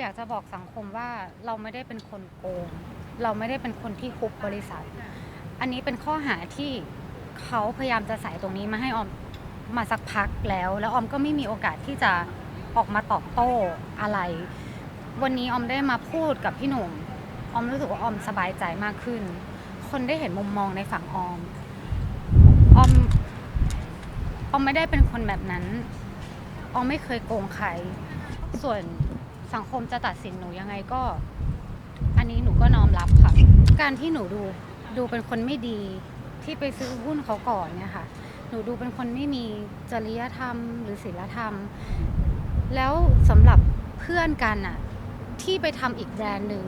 อยากจะบอกสังคมว่าเราไม่ได้เป็นคนโกง เราไม่ได้เป็นคนที่คุบบริษัท อันนี้เป็นข้อหาที่เขาพยายามจะใส่ตรงนี้มาให้ออมมาสักพักแล้ว แล้วออมก็ไม่มีโอกาสที่จะออกมาตอบโต้อะไร วันนี้ออมได้มาพูดกับพี่หนุ่มออมรู้สึกว่าออมสบายใจมากขึ้น คนได้เห็นมุมมองในฝั่งออมออมออมไม่ได้เป็นคนแบบนั้นออมไม่เคยโกงใครส่วน สังคมจะตัดสินหนูยังไงก็ อันนี้หนูก็น้อมรับค่ะ การที่หนูดูดูเป็นคนไม่ดีที่ไปซื้อหุ้นเขาก่อนเนี่ยค่ะ หนูดูเป็นคนไม่มีจริยธรรม หรือศีลธรรม แล้วสำหรับเพื่อนกันอะที่ไปทำอีกแบรนด์หนึ่ง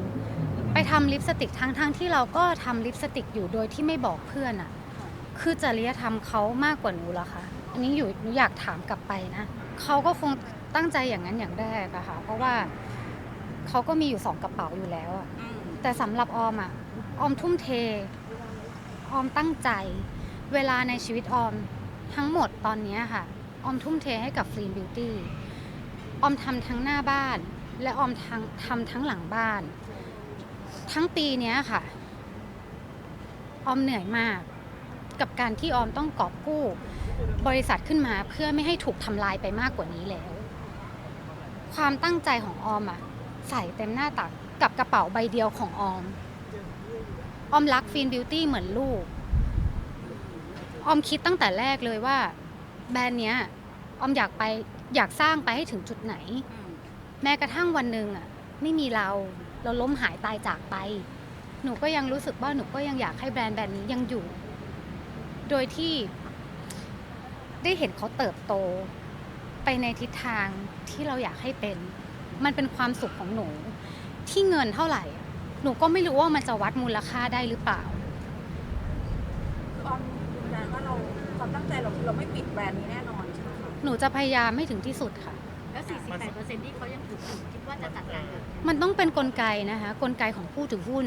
ไปทำลิปสติกทั้งทั้งๆที่เราก็ทำลิปสติกอยู่โดยที่ไม่บอกเพื่อนอะคือจริยธรรมเขามากกว่าหนูเหรอคะอันนี้อยู่หนูอยากถามกลับไปนะเขาก็คง ตั้งใจอย่างนั้นอย่างแรกอะค่ะ เพราะว่าเขาก็มีอยู่สองกระเป๋าอยู่แล้วอะแต่สำหรับออมอะออมทุ่มเท ออมตั้งใจ เวลาในชีวิตออมทั้งหมดตอนเนี้ยค่ะ ออมทุ่มเทให้กับฟรีนบิวตี้ ออมทำทั้งหน้าบ้าน และออมทั้งทำทั้งหลังบ้าน ทั้งปีเนี้ยค่ะ ออมเหนื่อยมาก กับการที่ออมต้องกอบกู้ บริษัทขึ้นมาเพื่อไม่ให้ถูกทำลายไปมากกว่านี้แล้ว ความตั้งใจของออมอะใส่เต็มหน้าตักกับกระเป๋าใบเดียวของออม ออมรักฟินบิวตี้เหมือนลูก ออมคิดตั้งแต่แรกเลยว่า แบรนด์เนี้ย ออมอยากไปอยากสร้างไปให้ถึงจุดไหน แม้กระทั่งวันหนึ่งอะไม่มีเราเราล้มหายตายจากไป หนูก็ยังรู้สึกว่าหนูก็ยังอยากให้แบรนด์แบรนด์นี้ยังอยู่ โดยที่ได้เห็นเขาเติบโตไป ในทิศทางที่เราอยากให้เป็น มันเป็นความสุขของหนู ที่เงินเท่าไหร่อะหนูก็ไม่รู้ว่ามันจะวัดมูลค่าได้หรือเปล่าคือออมยืนยันว่าเราความตั้งใจเราคือเราไม่ปิดแบรนด์นี้แน่นอนใช่ไหมคะหนูจะพยายามไม่ถึงที่สุดค่ะ แล้ว 48%ที่เขายังถืออยู่คิดว่าจะจัดการกับมันต้องเป็นกลไกนะคะกลไกของผู้ถือหุ้น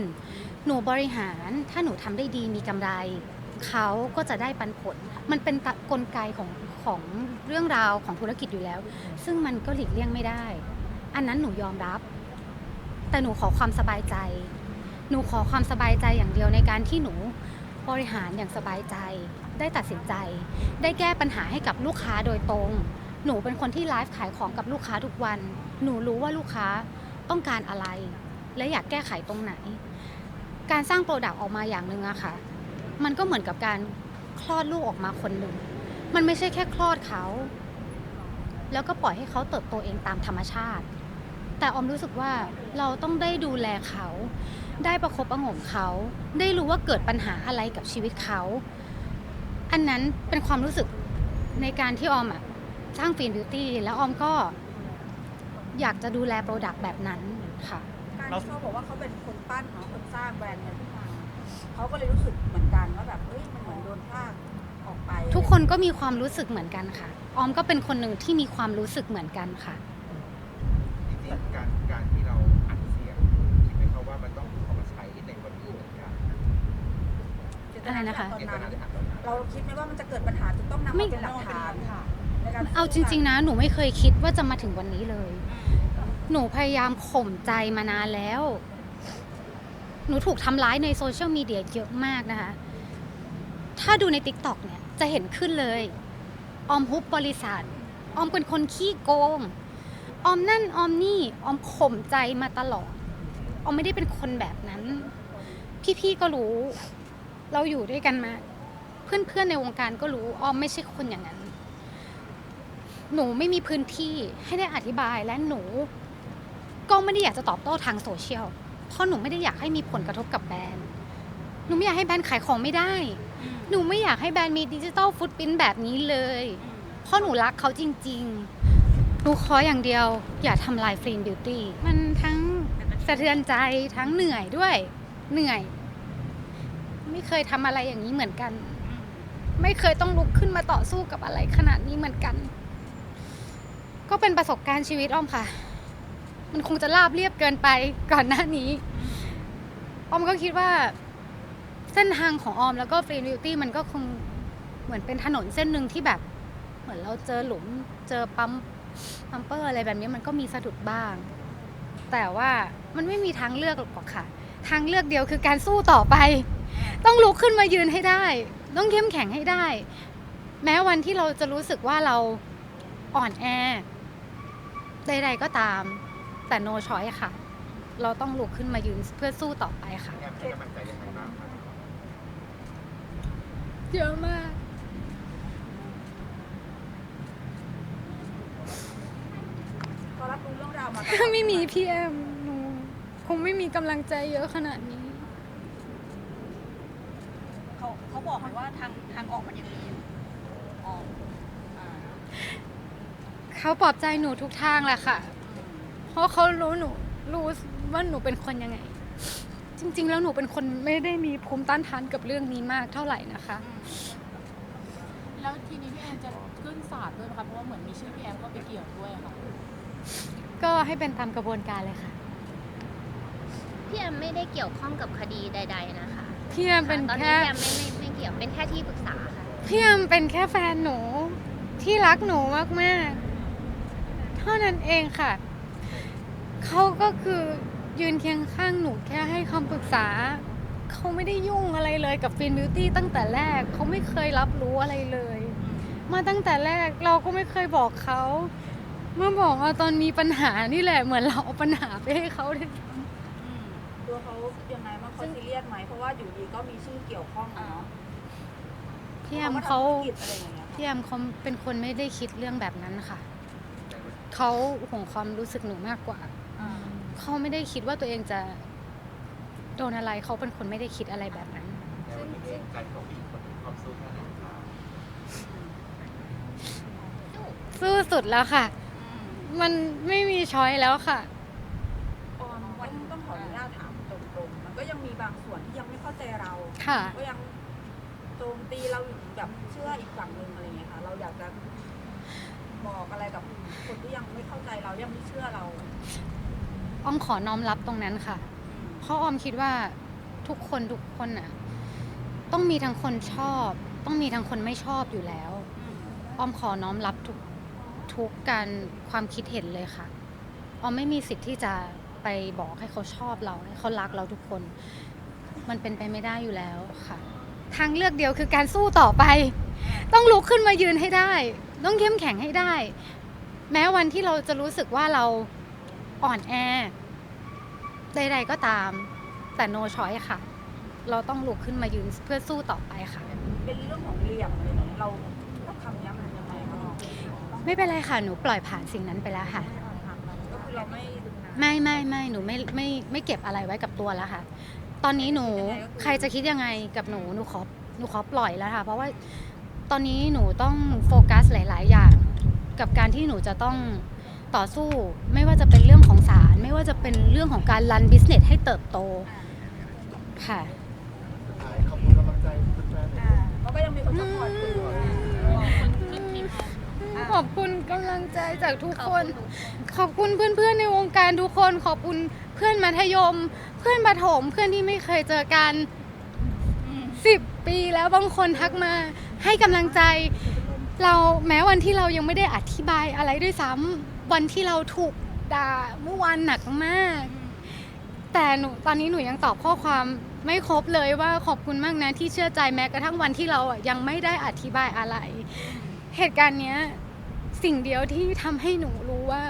หนูบริหารถ้าหนูทำได้ดีมีกำไร เขาก็จะได้ปันผล มันเป็นตะกลไกของ ของเรื่องราวของธุรกิจอยู่แล้ว ซึ่งมันก็หลีกเลี่ยงไม่ได้ อันนั้นหนูยอมรับ แต่หนูขอความสบายใจ หนูขอความสบายใจอย่างเดียวในการที่หนูบริหารอย่างสบายใจ ได้ตัดสินใจ ได้แก้ปัญหาให้กับลูกค้าโดยตรง หนูเป็นคนที่ไลฟ์ขายของกับลูกค้าทุกวัน หนูรู้ว่าลูกค้าต้องการอะไร และอยากแก้ไขตรงไหน การสร้างโปรดักต์ออกมาอย่างหนึ่งอะค่ะ มันก็เหมือนกับการคลอดลูกออกมาคนหนึ่ง มันไม่ใช่แค่คลอดเขา แล้วก็ปล่อยให้เขาเติบโตเองตามธรรมชาติ แต่ออมรู้สึกว่าเราต้องได้ดูแลเขา ได้ประคบประหงมเขา ได้รู้ว่าเกิดปัญหาอะไรกับชีวิตเขา อันนั้นเป็นความรู้สึกในการที่ออมอะสร้างฟินบิวตี้แล้วออมก็อยากจะดูแลโปรดักต์แบบนั้นค่ะ การที่เขาบอกว่าเขาเป็นคนปั้นเนาะคนสร้างแบรนด์เนี้ขึ้นมาเขาก็เลยรู้สึกเหมือนกันว่าแบบเฮ้ยมันเหมือนโดนพลากออกไป ทุกคนก็มีความรู้สึกเหมือนกันค่ะ ออมก็เป็นคนหนึ่งที่มีความรู้สึกเหมือนกันค่ะ จริงๆการการที่เราอัดเสียงคิดไหมครับว่ามันต้องเอามาใช้ในวันนี้เหมือนกันเจตนาที่อัดตอนเจตนั้นนาที่อัดตอนนั้นเราคิดไหมว่ามันจะเกิดปัญหาจนต้องนำไม่มาเป็นหลักฐานในกเอาจริง ๆ นะ หนูไม่เคยคิดว่าจะมาถึงวันนี้เลย หนูพยายามข่มใจมานานแล้ว หนูถูกทำร้ายในโซเชียลมีเดียเยอะมากนะคะ ถ้าดูใน t ิ k t o k เนี่ย จะเห็นขึ้นเลย ออมฮุบบริษัท ออมเป็นคนขี้โกง ออมนั่นออมนี่ ออมข่มใจมาตลอด ออมไม่ได้เป็นคนแบบนั้น พี่ๆก็รู้ เราอยู่ด้วยกันมา เพื่อนๆในวงการก็รู้ ออมไม่ใช่คนอย่างนั้น หนูไม่มีพื้นที่ให้ได้อธิบายและหนู ก็ไม่ได้อยากจะตอบโต้ทางโซเชียล เพราะหนูไม่ได้อยากให้มีผลกระทบกับแบรนด์ หนูไม่อยากให้แบรนด์ขายของไม่ได้ หนูไม่อยากให้แบรนด์มีดิจิตอลฟุตพิ้นแบบนี้เลย เพราะหนูรักเขาจริงๆหนูขออย่างเดียว อย่าทำลายฟรีนบิวตี้ มันทั้งสะเทือนใจทั้งเหนื่อยด้วย เหนื่อย ไม่เคยทำอะไรอย่างนี้เหมือนกัน ไม่เคยต้องลุกขึ้นมาต่อสู้กับอะไรขนาดนี้เหมือนกัน ก็เป็นประสบการณ์ชีวิตอ้อมค่ะ มันคงจะราบเรียบเกินไปก่อนหน้านี้ออมก็คิดว่า เส้นทางของออมแล้วก็ฟรีบิวตี้มันก็คงเหมือนเป็นถนนเส้นหนึ่งที่แบบ เหมือนเราเจอหลุมเจอปั๊มปั๊มเปอร์อะไรแบบนี้มันก็มีสะดุดบ้าง แต่ว่ามันไม่มีทางเลือกหรอกค่ะ ทางเลือกเดียวคือการสู้ต่อไป ต้องลุกขึ้นมายืนให้ได้ ต้องเข้มแข็งให้ได้ แม้วันที่เราจะรู้สึกว่าเราอ่อนแอใดๆก็ตาม แต่ no choice ค่ะ เราต้องลุกขึ้นมายืนเพื่อสู้ต่อไปค่ะ ให้กำลังใจยังไงบ้างครับ เยอะมาก พอรับรู้เรื่องราวมาถ้าไม่มีพี่แอมหนูคงไม่มีกำลังใจเยอะขนาดนี้ เขาเขาบอกไหมว่าทางทางออกมันยังมีอยู่ออกอ่าเขาปลอบใจหนูทุกทางแหละค่ะ เพราะเขารู้หนูรู้ว่าหนูเป็นคนยังไง จริง ๆ แล้วหนูเป็นคนไม่ได้มีภูมิต้านทานกับเรื่องนี้มากเท่าไหร่นะคะ แล้วทีนี้พี่แอมจะขึ้นศาลด้วยไหมคะเพราะว่าเหมือนมีชื่อพี่แอมก็ไปเกี่ยวด้วยค่ะ ก็ให้เป็นตามกระบวนการเลยค่ะ พี่แอมไม่ได้เกี่ยวข้องกับคดีใด ๆ นะคะพี่แอมเป็นตอนแค่นี้พี่แอมไม่ไม่ไม่เกี่ยวเป็นแค่ที่ปรึกษาค่ะ พี่แอมเป็นแค่แฟนหนูที่รักหนูมากๆ เท่านั้นเองค่ะ เขาก็คือ ยืนเคียงข้างหนูแค่ให้คำปรึกษา เขาไม่ได้ยุ่งอะไรเลยกับฟินบิวตี้ตั้งแต่แรกเขาไม่เคยรับรู้อะไรเลย มาตั้งแต่แรกเราก็ไม่เคยบอกเขาเมื่อบอกว่าตอนมีปัญหานี่แหละเหมือนเราเอาปัญหาไปให้เขาด้วยซ้ำตัวเขายังไงบ้างเขาซีเรียสไหมเพราะว่าอยู่ดีก็มีชื่อเกี่ยวข้องอะเนาะพี่แอมเขาทำธุรกิจอะไรอย่างเงี้ยพี่แอมเขาเป็นคนไม่ได้คิดเรื่องแบบนั้นค่ะเขาห่วงความรู้สึกหนูมากกว่าอ่า เขาไม่ได้คิดว่าตัวเองจะโดนอะไรเขาเป็นคนไม่ได้คิดอะไรแบบนั้น ในวันนี้เองการของผู้หญิงคนหนึ่งความสู้แค่ไหนครับสู้สุดแล้วค่ะ มันไม่มีช้อยแล้วค่ะ ออมวันต้องขออนุญาตถามตรงๆ มันก็ยังมีบางส่วนที่ยังไม่เข้าใจเรา ค่ะ ก็ยังโจมตีเราอยู่แบบเชื่ออีกฝั่งหนึ่งอะไรเงี้ยค่ะ เราอยากจะบอกอะไรกับคนที่ยังไม่เข้าใจเรายังไม่เชื่อเรา อ้อมขอน้อมรับตรงนั้นค่ะ เพราะออมคิดว่าทุกคนทุกคนน่ะ ต้องมีทั้งคนชอบ ต้องมีทั้งคนไม่ชอบอยู่แล้วออมขอน้อมรับทุกทุกการความคิดเห็นเลยค่ะออมไม่มีสิทธิ์ที่จะไปบอกให้เขาชอบเราให้เขารักเราทุกคน มันเป็นไปไม่ได้อยู่แล้วค่ะ ทางเลือกเดียวคือการสู้ต่อไป ต้องลุกขึ้นมายืนให้ได้ ต้องเข้มแข็งให้ได้ แม้วันที่เราจะรู้สึกว่าเรา อ่อนแอใดๆก็ตาม แต่ no choice ค่ะ เราต้องลุกขึ้นมายืนเพื่อสู้ต่อไปค่ะ เป็นเรื่องของเหลี่ยมอะไรอย่างเงี้ยเราเราคำนี้มันยังไงบ้างไม่เป็นไรค่ะ หนูปล่อยผ่านสิ่งนั้นไปแล้วค่ะ ก็คือเราไม่ไม่ไม่ไม่หนูไม่ไม่ไม่เก็บอะไรไว้กับตัวแล้วค่ะ ตอนนี้หนูใครจะคิดยังไงกับหนูหนูขอหนูขอปล่อยแล้วค่ะ เพราะว่าตอนนี้หนูต้องโฟกัสหลาย ๆ อย่าง กับการที่หนูจะต้องต่อสู้ ไม่ว่าจะเป็นเรื่อง ของศาลไม่ว่าจะเป็นเรื่องของการรันบิสเนสให้เติบโตค่ะสุดท้ายขอบคุณกำลังใจแฟนๆอ่าเพราะก็ยังมีคนซัพพอร์ตอยู่ขอบคุณกำลังใจจากทุกขอบคคุนณขอบคุณเพื่อนๆในวงการทุกคน ขอบคุณเพื่อนมัธยม เพื่อนประถม เพื่อนที่ไม่เคยเจอกันสิบปีแล้วบางคนทักมา ให้กำลังใจ เราแม้วันที่เรายังไม่ได้อธิบายอะไรด้วยซ้ำวันที่เราถูก ด่าเมื่อวานหนักมาก แต่หนูตอนนี้หนูยังตอบข้อความไม่ครบเลยว่าขอบคุณมากนะที่เชื่อใจแม้กระทั่งวันที่เราอะยังไม่ได้อธิบายอะไร เหตุการณ์เนี้ยสิ่งเดียวที่ทำให้หนูรู้ว่า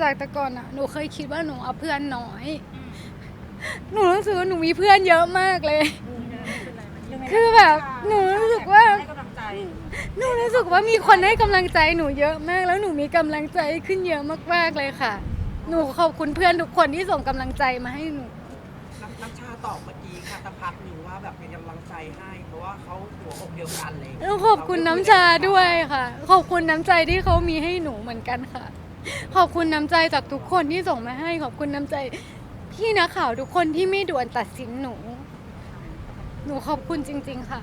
จากแต่ก่อนอะหนูเคยคิดว่าหนูเอาเพื่อนน้อย หนูรู้สึกว่าหนูมีเพื่อนเยอะมากเลย คือแบบหนูรู้สึกว่าให้กำลังใจหนูรู้สึกว่ามีคนให้กำลังใจหนูเยอะมาก แล้วหนูมีกำลังใจขึ้นเยอะมากๆเลยค่ะ หนูขอบคุณเพื่อนทุกคนที่ส่งกำลังใจมาให้หนูน้ำน้ำชาตอบเมื่อกี้ค่ะตะพักหนึ่งว่าแบบเป็นกำลังใจให้ เพราะว่าเขาหัวอกเดียวกันเลยแล้วขอบคุณน้ำชาด้วยค่ะ ขอบคุณน้ำใจที่เขามีให้หนูเหมือนกันค่ะ ขอบคุณน้ำใจจากทุกคนที่ส่งมาให้ ขอบคุณน้ำใจพี่นักข่าวทุกคนที่ไม่ด่วนตัดสินหนู หนูขอบคุณจริง ๆ ค่ะ